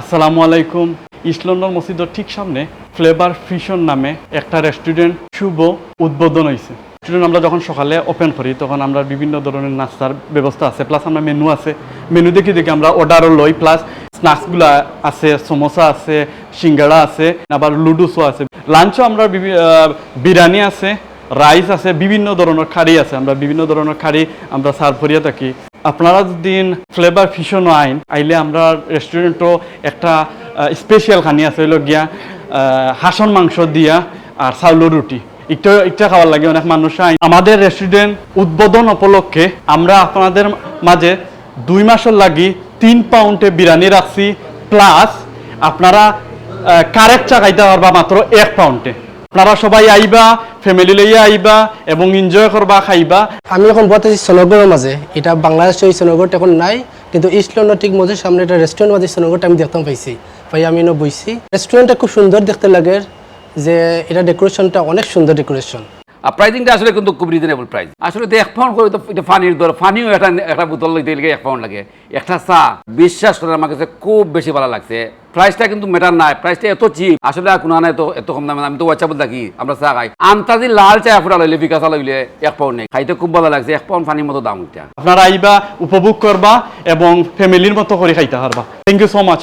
আসসালামু আলাইকুম। East London মসজিদের ঠিক সামনে ফ্লেভার ফিশন নামে একটা রেস্টুরেন্ট শুভ উদ্বোধন হয়েছে রেস্টুরেন্ট আমরা যখন সকালে ওপেন করি, তখন আমরা বিভিন্ন ধরনের নাস্তার ব্যবস্থা আছে, প্লাস আমরা মেনু আছে। মেনু দেখি দেখি আমরা অর্ডারও লই, প্লাস স্ন্যাক্সগুলো আছে, সমোসা আছে, সিঙ্গাড়া আছে, আবার লুডুসও আছে। লাঞ্চও আমরা বিরিয়ানি আছে, রাইস আছে, বিভিন্ন ধরনের খাড়ি আছে। আমরা বিভিন্ন ধরনের খাড়ি আমরা সার্ভ করিয়া থাকি। আপনারা যদি ফ্লেভার ফিশন আইন, আইলে আমরা রেস্টুরেন্টও একটা স্পেশাল খানি আছে, হইল গিয়া হাসন মাংস দিয়া আর চাউলের রুটি। একটু একটা খাওয়ার লাগে অনেক মানুষ আইন। আমাদের রেস্টুরেন্ট উদ্বোধন উপলক্ষে আমরা আপনাদের মাঝে দুই মাসের লাগি তিন পাউন্ডে বিরিয়ানি রাখছি, প্লাস আপনারা কারেক্ট চা খাইতে পারবা মাত্র এক পাউন্ডে। আপনারা সবাই আইবা ফ্যামিলি লইয়া আইবা এবং এনজয় করবা, খাইবা। আমি এখন বলতেছি সোনগরের মাঝে। এটা বাংলাদেশে ওই সোনগরটা এখন নাই, কিন্তু ইস্ট লন্ডন ঠিক মধ্যে সামনে একটা রেস্টুরেন্ট মাঝে সোনগরটা আমি দেখতে পাইছি। ভাই, আমি এনে বইছি। রেস্টুরেন্টটা খুব সুন্দর দেখতে লাগে যে এটা ডেকোরেশনটা অনেক সুন্দর ডেকোরেশন আর প্রাইসিংটা আসলে কিন্তু খুব রিজনেবল প্রাইস আসলে এক পাউন্ড করে তো এটা ফানির দর ফানিও একটা একটা বোতল লইতে গেলে এক পাউন্ড লাগে। একটা চা, বিশ্বাস করে আমার কাছে খুব বেশি ভালো লাগছে। প্রাইসটা কিন্তু মেটার নাই প্রাইসটা এত চিপ আসলে আর কোনো নাই তো এত কম দামে, আমি তো হোয়াটসঅ্যাপে দেখি আমরা চা খাই। আন্তাজি লাল চা ফুটা লইলে বিকাশ লইলে এক পাউন্ড নেই। খাইতে খুব ভালো লাগছে, এক পাউন্ড ফানির মতো দাম এটা আপনারা আইবা, উপভোগ করবা এবং ফ্যামিলির মতো করে খাইতে পারবা। Thank you so much